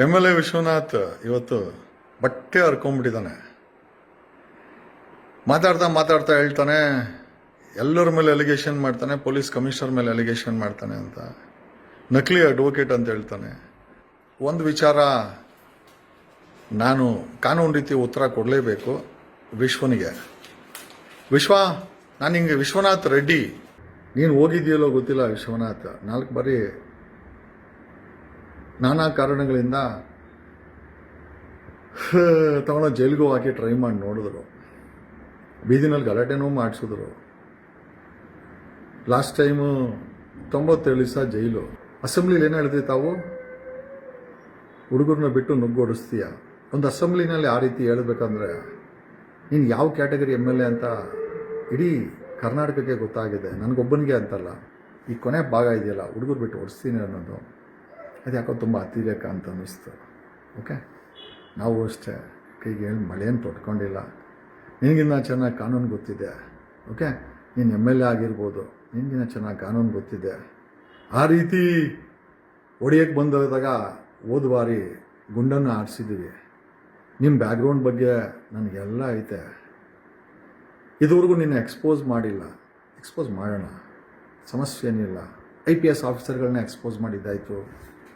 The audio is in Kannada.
ಎಂ ಎಲ್ ಎ ವಿಶ್ವನಾಥ್ ಇವತ್ತು ಬಟ್ಟೆ ಹರ್ಕೊಂಡ್ಬಿಟ್ಟಿದ್ದಾನೆ. ಮಾತಾಡ್ತಾ ಮಾತಾಡ್ತಾ ಹೇಳ್ತಾನೆ, ಎಲ್ಲರ ಮೇಲೆ ಅಲಿಗೇಷನ್ ಮಾಡ್ತಾನೆ ಪೊಲೀಸ್ ಕಮಿಷನರ್ ಮೇಲೆ ಅಲಿಗೇಷನ್ ಮಾಡ್ತಾನೆ ಅಂತ. ನಕಲಿ ಅಡ್ವೊಕೇಟ್ ಅಂತ ಹೇಳ್ತಾನೆ. ಒಂದು ವಿಚಾರ, ನಾನು ಕಾನೂನು ರೀತಿ ಉತ್ತರ ಕೊಡಲೇಬೇಕು ವಿಶ್ವನಿಗೆ. ವಿಶ್ವ, ನಾನು ಹಿಂಗೆ ವಿಶ್ವನಾಥ್ ರೆಡ್ಡಿ, ನೀನು ಹೋಗಿದ್ದೀಯಲ್ಲೋ ಗೊತ್ತಿಲ್ಲ ವಿಶ್ವನಾಥ್. ನಾಲ್ಕು ಬಾರಿ ನಾನಾ ಕಾರಣಗಳಿಂದ ತಗೊಂಡು ಜೈಲಿಗೂ ಹಾಕಿ ಟ್ರೈ ಮಾಡಿ ನೋಡಿದ್ರು. ಬೀದಿನಲ್ಲಿ ಗಲಾಟೆನೂ ಮಾಡಿಸಿದ್ರು. ಲಾಸ್ಟ್ ಟೈಮು ತೊಂಬತ್ತೇಳು ದಿವಸ ಜೈಲು. ಅಸೆಂಬ್ಲಿಲಿ ಏನು ಹೇಳ್ತೀವಿ ತಾವು? ಹುಡುಗರನ್ನ ಬಿಟ್ಟು ನುಗ್ಗು ಹೊಡಿಸ್ತೀಯ ಒಂದು ಅಸೆಂಬ್ಲಿನಲ್ಲಿ ಆ ರೀತಿ ಹೇಳಬೇಕಂದ್ರೆ, ನೀನು ಯಾವ ಕ್ಯಾಟಗರಿ ಎಂ ಎಲ್ ಎ ಅಂತ ಇಡೀ ಕರ್ನಾಟಕಕ್ಕೆ ಗೊತ್ತಾಗಿದೆ. ನನಗೊಬ್ಬನಿಗೆ ಅಂತಲ್ಲ. ಈ ಕೊನೆ ಭಾಗ ಇದೆಯಲ್ಲ, ಹುಡುಗರು ಬಿಟ್ಟು ಓಡಿಸ್ತೀನಿ ಅನ್ನೋದು. ಅದು ಯಾಕೋ ತುಂಬ ಅತಿರೇಕ ಅಂತ ಅನ್ನಿಸ್ತು. ಓಕೆ ನಾವು ಅಷ್ಟೇ. ಕೈಗೆ ಹೇಳಿ ಮಳೆಯನ್ನು ತೊಟ್ಕೊಂಡಿಲ್ಲ. ನಿನಗಿನ್ನ ಚೆನ್ನಾಗಿ ಕಾನೂನು ಗೊತ್ತಿದೆ. ಓಕೆ ನೀನು ಎಂ ಎಲ್ ಎ ಆಗಿರ್ಬೋದು. ನಿನಗಿನ್ನ ಚೆನ್ನಾಗಿ ಕಾನೂನು ಗೊತ್ತಿದೆ. ಆ ರೀತಿ ಹೊಡಿಯೋಕ್ಕೆ ಬಂದಾಗ ಹೋದ ಬಾರಿ ಗುಂಡನ್ನು ಆಡಿಸಿದ್ದೀವಿ ನಿಮ್ಮ ಬ್ಯಾಕ್ಗ್ರೌಂಡ್ ಬಗ್ಗೆ ನನಗೆಲ್ಲ ಐತೆ. ಇದುವರೆಗೂ ನಿನ್ನ ಎಕ್ಸ್ಪೋಸ್ ಮಾಡಿಲ್ಲ. ಎಕ್ಸ್ಪೋಸ್ ಮಾಡೋಣ. ಸಮಸ್ಯೆ ಏನಿಲ್ಲ ಐ ಪಿ ಎಸ್ ಆಫೀಸರ್ಗಳನ್ನ ಎಕ್ಸ್ಪೋಸ್ ಮಾಡಿದ್ದಾಯಿತು.